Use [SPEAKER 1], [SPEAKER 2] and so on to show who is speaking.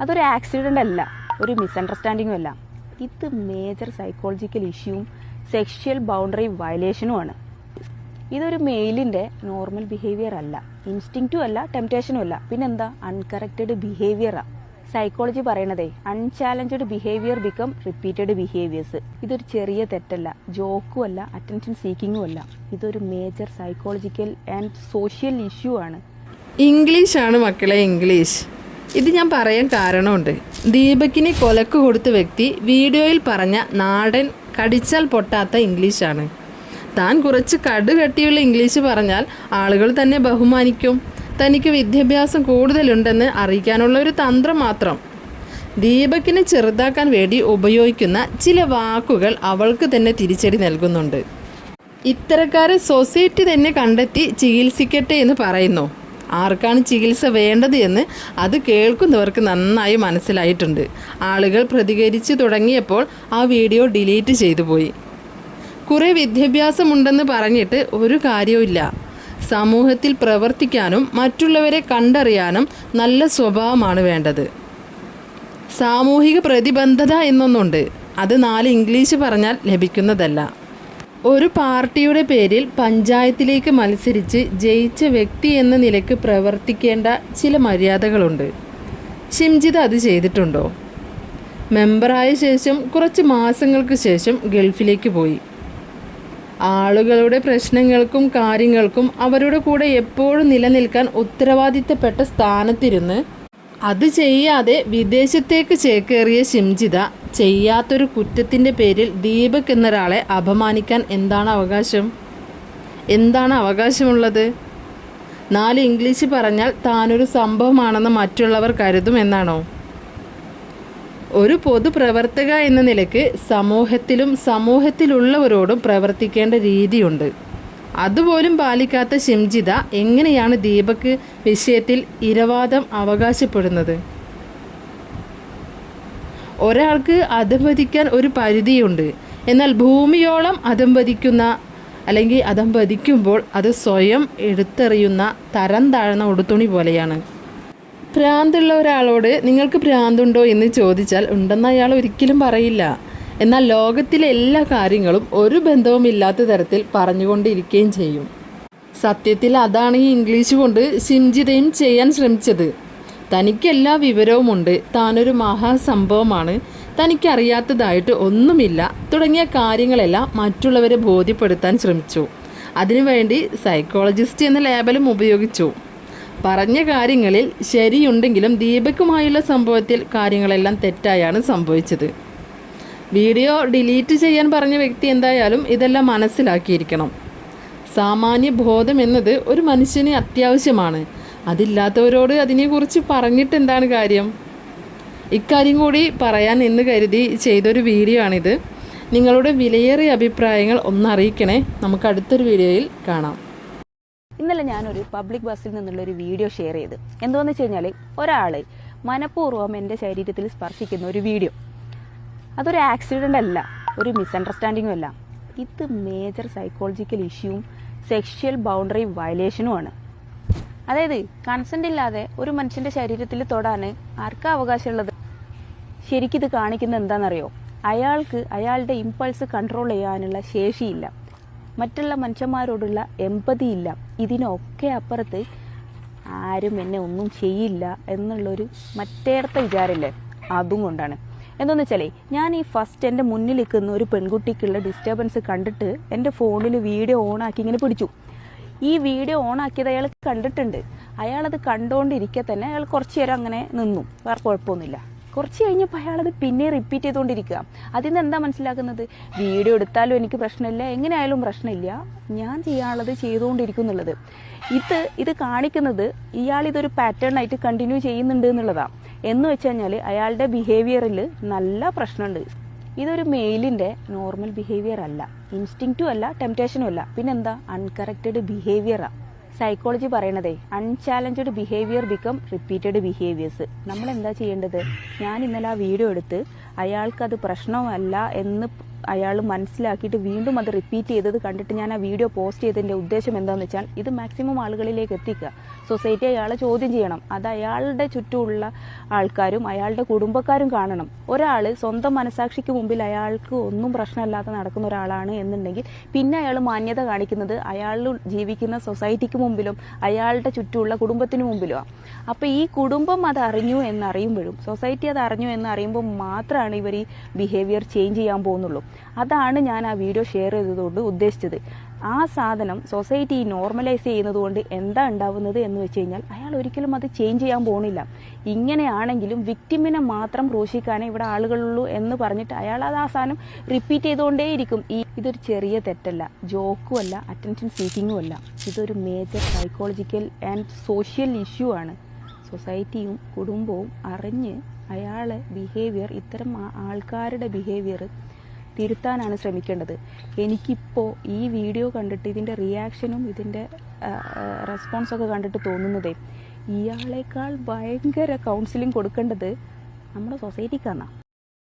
[SPEAKER 1] അതൊരു ആക്സിഡന്റ് അല്ല ഒരു മിസ്അണ്ടർസ്റ്റാൻഡിങ്ങും അല്ല. ഇത് മേജർ സൈക്കോളജിക്കൽ ഇഷ്യൂവും സെക്ഷൽ ബൗണ്ടറി വയലേഷനുമാണ് ഇതൊരു മെയിലിന്റെ നോർമൽ ബിഹേവിയർ അല്ല. ഇൻസ്റ്റിങ്റ്റും അല്ല ടെംപ്റ്റേഷനും അല്ല. പിന്നെന്താ? അൺകറക്റ്റഡ് ബിഹേവിയറാണ് psychology പറയണതേ unchallenged behaviour become repeated behaviours ഇതൊരു ചെറിയ തെറ്റല്ല. ജോക്കും അല്ല അറ്റൻഷൻ സീക്കിങ്ങും അല്ല. ഇതൊരു major psychological and social issue ആണ്.
[SPEAKER 2] ഇംഗ്ലീഷാണ് മക്കളെ ഇംഗ്ലീഷ് ഇത് ഞാൻ പറയാൻ കാരണമുണ്ട്. ദീപക്കിന് കൊലക്ക് കൊടുത്ത വ്യക്തി വീഡിയോയിൽ പറഞ്ഞ നാടൻ കടിച്ചാൽ പൊട്ടാത്ത ഇംഗ്ലീഷാണ്. താൻ കുറച്ച് കടുകട്ടിയുള്ള ഇംഗ്ലീഷ് പറഞ്ഞാൽ ആളുകൾ തന്നെ ബഹുമാനിക്കും. തനിക്ക് വിദ്യാഭ്യാസം കൂടുതലുണ്ടെന്ന് അറിയിക്കാനുള്ള ഒരു തന്ത്രം മാത്രം. ദീപക്കിനെ ചെറുതാക്കാൻ വേണ്ടി ഉപയോഗിക്കുന്ന ചില വാക്കുകൾ അവൾക്ക് തന്നെ തിരിച്ചടി നൽകുന്നുണ്ട്. ഇത്തരക്കാരെ സൊസൈറ്റി തന്നെ കണ്ടെത്തി ചികിത്സിക്കട്ടെ എന്ന് പറയുന്നു. ആർക്കാണ് ചികിത്സ വേണ്ടത് എന്ന് അത് കേൾക്കുന്നവർക്ക് നന്നായി മനസ്സിലായിട്ടുണ്ട്. ആളുകൾ പ്രതികരിച്ചു തുടങ്ങിയപ്പോൾ ആ വീഡിയോ ഡിലീറ്റ് ചെയ്തു പോയി. കുറേ വിദ്യാഭ്യാസമുണ്ടെന്ന് പറഞ്ഞിട്ട് ഒരു കാര്യവുമില്ല സമൂഹത്തിൽ പ്രവർത്തിക്കാനും മറ്റുള്ളവരെ കണ്ടറിയാനും നല്ല സ്വഭാവമാണ് വേണ്ടത്. സാമൂഹിക പ്രതിബദ്ധത എന്നൊന്നുണ്ട്. അത് നാല് ഇംഗ്ലീഷ് പറഞ്ഞാൽ ലഭിക്കുന്നതല്ല. ഒരു പാർട്ടിയുടെ പേരിൽ പഞ്ചായത്തിലേക്ക് മത്സരിച്ച് ജയിച്ച വ്യക്തി എന്ന നിലയ്ക്ക് പ്രവർത്തിക്കേണ്ട ചില മര്യാദകളുണ്ട്. ഷിംജിത് അത് ചെയ്തിട്ടുണ്ടോ? മെമ്പറായ ശേഷം കുറച്ച് മാസങ്ങൾക്ക് ശേഷം ഗൾഫിലേക്ക് പോയി. ആളുകളുടെ പ്രശ്നങ്ങൾക്കും കാര്യങ്ങൾക്കും അവരുടെ കൂടെ എപ്പോഴും നിലനിൽക്കാൻ ഉത്തരവാദിത്തപ്പെട്ട സ്ഥാനത്തിരുന്ന് അത് ചെയ്യാതെ വിദേശത്തേക്ക് ചേക്കേറിയ ശിംജിത ചെയ്യാത്തൊരു കുറ്റത്തിന്റെ പേരിൽ ദീപക് എന്നൊരാളെ അപമാനിക്കാൻ എന്താണ് അവകാശം? എന്താണ് അവകാശമുള്ളത്? നാല് ഇംഗ്ലീഷ് പറഞ്ഞാൽ താനൊരു സംഭവമാണെന്ന് മറ്റുള്ളവർ കരുതും എന്നാണോ? ഒരു പൊതുപ്രവർത്തക എന്ന നിലയ്ക്ക് സമൂഹത്തിലും സമൂഹത്തിലുള്ളവരോടും പ്രവർത്തിക്കേണ്ട രീതിയുണ്ട്. അതുപോലും പാലിക്കാത്ത ഷിംജിത എങ്ങനെയാണ് ദീപക് വിഷയത്തിൽ ഇരവാദം അവകാശപ്പെടുന്നത്? ഒരാൾക്ക് അധംവദിക്കാൻ ഒരു പരിധിയുണ്ട്. എന്നാൽ ഭൂമിയോളം അധംവദിക്കുന്ന അല്ലെങ്കിൽ അധംവദിക്കുമ്പോൾ അത് സ്വയം എടുത്തെറിയുന്ന തരം താഴ്ന്ന ഉടുത്തുണി പോലെയാണ്. ഭ്രാന്തുള്ള ഒരാളോട് നിങ്ങൾക്ക് ഭ്രാന്തുണ്ടോ എന്ന് ചോദിച്ചാൽ ഉണ്ടെന്ന് അയാൾ ഒരിക്കലും പറയില്ല. എന്നാൽ ലോകത്തിലെ എല്ലാ കാര്യങ്ങളും ഒരു ബന്ധവുമില്ലാത്ത തരത്തിൽ പറഞ്ഞുകൊണ്ടിരിക്കുകയും ചെയ്യും. സത്യത്തിൽ അതാണ് ഈ ഇംഗ്ലീഷ് കൊണ്ട് സിംജിതയും ചെയ്യാൻ ശ്രമിച്ചത്. തനിക്കെല്ലാ വിവരവുമുണ്ട് താനൊരു മഹാസംഭവമാണ്. തനിക്കറിയാത്തതായിട്ട് ഒന്നുമില്ല. തുടങ്ങിയ കാര്യങ്ങളെല്ലാം മറ്റുള്ളവരെ ബോധ്യപ്പെടുത്താൻ ശ്രമിച്ചു. അതിനുവേണ്ടി സൈക്കോളജിസ്റ്റ് എന്ന ലേബലും ഉപയോഗിച്ചു. പറഞ്ഞ കാര്യങ്ങളിൽ ശരിയുണ്ടെങ്കിലും ദീപക്കുമായുള്ള സംഭവത്തിൽ കാര്യങ്ങളെല്ലാം തെറ്റായാണ് സംഭവിച്ചത്. വീഡിയോ ഡിലീറ്റ് ചെയ്യാൻ പറഞ്ഞ വ്യക്തി എന്തായാലും ഇതെല്ലാം മനസ്സിലാക്കിയിരിക്കണം. സാമാന്യ ബോധം എന്നത് ഒരു മനുഷ്യന് അത്യാവശ്യമാണ്. അതില്ലാത്തവരോട് അതിനെക്കുറിച്ച് പറഞ്ഞിട്ട് എന്താണ് കാര്യം? ഇക്കാര്യം കൂടി പറയാൻ എന്ന് കരുതി ചെയ്തൊരു വീഡിയോ ആണിത്. നിങ്ങളുടെ വിലയേറിയ അഭിപ്രായങ്ങൾ ഒന്നറിയിക്കണേ നമുക്ക് അടുത്തൊരു വീഡിയോയിൽ കാണാം.
[SPEAKER 1] ഇന്നലെ ഞാനൊരു പബ്ലിക് ബസ്സിൽ നിന്നുള്ള ഒരു വീഡിയോ ഷെയർ ചെയ്ത്. എന്തോന്ന് വെച്ച് കഴിഞ്ഞാൽ ഒരാൾ മനഃപൂർവം എന്റെ ശരീരത്തിൽ സ്പർശിക്കുന്ന ഒരു വീഡിയോ. അതൊരു ആക്സിഡന്റ് അല്ല ഒരു മിസ്അണ്ടർസ്റ്റാൻഡിങ്ങും അല്ല. ഇത് മേജർ സൈക്കോളജിക്കൽ ഇഷ്യൂവും സെക്ഷൽ ബൗണ്ടറി വയലേഷനുമാണ് അതായത് കൺസെന്റ് ഇല്ലാതെ ഒരു മനുഷ്യന്റെ ശരീരത്തിൽ തൊടാൻ ആർക്കാ അവകാശമുള്ളത്? ശരിക്കിത് കാണിക്കുന്നത് എന്താണെന്നറിയോ? അയാൾക്ക് അയാളുടെ ഇമ്പൾസ് കൺട്രോൾ ചെയ്യാനുള്ള ശേഷിയില്ല. മറ്റുള്ള മനുഷ്യന്മാരോടുള്ള എമ്പതി ഇല്ല. ഇതിനൊക്കെ അപ്പുറത്ത് ആരും എന്നെ ഒന്നും ചെയ്യില്ല എന്നുള്ളൊരു മറ്റേടത്തെ വിചാരമില്ലേ? അതും കൊണ്ടാണ്. എന്താണെന്ന് വെച്ചാലേ ഞാൻ ഈ ഫസ്റ്റ് എന്റെ മുന്നിൽ നിൽക്കുന്ന ഒരു പെൺകുട്ടിക്കുള്ള ഡിസ്റ്റർബൻസ് കണ്ടിട്ട് എന്റെ ഫോണിൽ വീഡിയോ ഓൺ ആക്കി ഇങ്ങനെ പിടിച്ചു. ഈ വീഡിയോ ഓൺ ഓണാക്കിയത് അയാൾ കണ്ടിട്ടുണ്ട്. അയാളത് കണ്ടുകൊണ്ടിരിക്കെ തന്നെ അയാൾ കുറച്ച് നേരം അങ്ങനെ നിന്നു. വേറെ കുഴപ്പമൊന്നുമില്ല. കുറച്ച് കഴിഞ്ഞപ്പോൾ അയാളത് പിന്നെ റിപ്പീറ്റ് ചെയ്തുകൊണ്ടിരിക്കുക അതിൽ നിന്ന് എന്താ മനസ്സിലാക്കുന്നത്? വീഡിയോ എടുത്താലും എനിക്ക് പ്രശ്നമില്ല. എങ്ങനെയായാലും പ്രശ്നമില്ല. ഞാൻ ചെയ്യാനുള്ളത് ചെയ്തുകൊണ്ടിരിക്കും എന്നുള്ളത്. ഇത് ഇത് കാണിക്കുന്നത് ഇയാൾ ഇതൊരു പാറ്റേൺ ആയിട്ട് കണ്ടിന്യൂ ചെയ്യുന്നുണ്ട് എന്നുള്ളതാണ് എന്ന് വെച്ച് കഴിഞ്ഞാൽ അയാളുടെ ബിഹേവിയറിൽ നല്ല പ്രശ്നമുണ്ട് ഇതൊരു മെയിലിന്റെ നോർമൽ ബിഹേവിയർ അല്ല. ഇൻസ്റ്റിങ്റ്റും അല്ല ടെംപ്റ്റേഷനും അല്ല. പിന്നെന്താ? അൺകറക്റ്റഡ് ബിഹേവിയറാണ് psychology പറയണതേ unchallenged behaviour become repeated behaviours നമ്മൾ എന്താ ചെയ്യേണ്ടത്? ഞാൻ ഇന്നലെ ആ വീഡിയോ എടുത്ത് അയാൾക്കത് പ്രശ്നമല്ല എന്ന് അയാൾ മനസ്സിലാക്കിയിട്ട് വീണ്ടും അത് റിപ്പീറ്റ് ചെയ്തത് കണ്ടിട്ട് ഞാൻ ആ വീഡിയോ പോസ്റ്റ് ചെയ്തതിന്റെ ഉദ്ദേശം എന്താണെന്ന് വെച്ചാൽ ഇത് മാക്സിമം ആളുകളിലേക്ക് എത്തിക്കുക. സൊസൈറ്റി അയാളെ ചോദ്യം ചെയ്യണം. അത് അയാളുടെ ചുറ്റുമുള്ള ആൾക്കാരും അയാളുടെ കുടുംബക്കാരും കാണണം. ഒരാൾ സ്വന്തം മനസാക്ഷിക്ക് മുമ്പിൽ അയാൾക്ക് ഒന്നും പ്രശ്നമില്ലാതെ നടക്കുന്ന ഒരാളാണ് എന്നുണ്ടെങ്കിൽ പിന്നെ അയാൾ മാന്യത കാണിക്കുന്നത് അയാൾ ജീവിക്കുന്ന സൊസൈറ്റിക്ക് മുമ്പിലും അയാളുടെ ചുറ്റുമുള്ള കുടുംബത്തിന് മുമ്പിലുമാണ് അപ്പോൾ ഈ കുടുംബം അത് അറിഞ്ഞു എന്നറിയുമ്പോഴും സൊസൈറ്റി അത് അറിഞ്ഞു എന്നറിയുമ്പോൾ മാത്രമാണ് ഇവർ ഈ ബിഹേവിയർ ചേഞ്ച് ചെയ്യാൻ പോകുന്നുള്ളൂ. അതാണ് ഞാൻ ആ വീഡിയോ ഷെയർ ചെയ്തതുകൊണ്ട് ഉദ്ദേശിച്ചത്. ആ സാധനം സൊസൈറ്റി നോർമലൈസ് ചെയ്യുന്നത് കൊണ്ട് എന്താ ഉണ്ടാവുന്നത് എന്ന് വെച്ച് കഴിഞ്ഞാൽ അയാൾ ഒരിക്കലും അത് ചേഞ്ച് ചെയ്യാൻ പോകുന്നില്ല ഇങ്ങനെയാണെങ്കിലും വിക്ടിമിനെ മാത്രം ക്രൂശിക്കാനേ ഇവിടെ ആളുകളുള്ളൂ എന്ന് പറഞ്ഞിട്ട് അയാൾ അത് ആ സാധനം റിപ്പീറ്റ് ചെയ്തുകൊണ്ടേയിരിക്കും. ഈ ഇതൊരു ചെറിയ തെറ്റല്ല. ജോക്കും അല്ല അറ്റൻഷൻ സീക്കിങ്ങും അല്ല. ഇതൊരു major psychological and social issue ആണ്. സൊസൈറ്റിയും കുടുംബവും അറിഞ്ഞ് അയാളെ ബിഹേവിയർ ഇത്തരം ആൾക്കാരുടെ ബിഹേവിയർ തിരുത്താനാണ് ശ്രമിക്കേണ്ടത്. എനിക്കിപ്പോൾ ഈ വീഡിയോ കണ്ടിട്ട് ഇതിന്റെ റിയാക്ഷനും ഇതിന്റെ റെസ്പോൺസൊക്കെ കണ്ടിട്ട് തോന്നുന്നതേ ഇയാളേക്കാൾ ഭയങ്കര കൗൺസിലിംഗ് കൊടുക്കേണ്ടത് നമ്മുടെ സൊസൈറ്റിക്കാണ്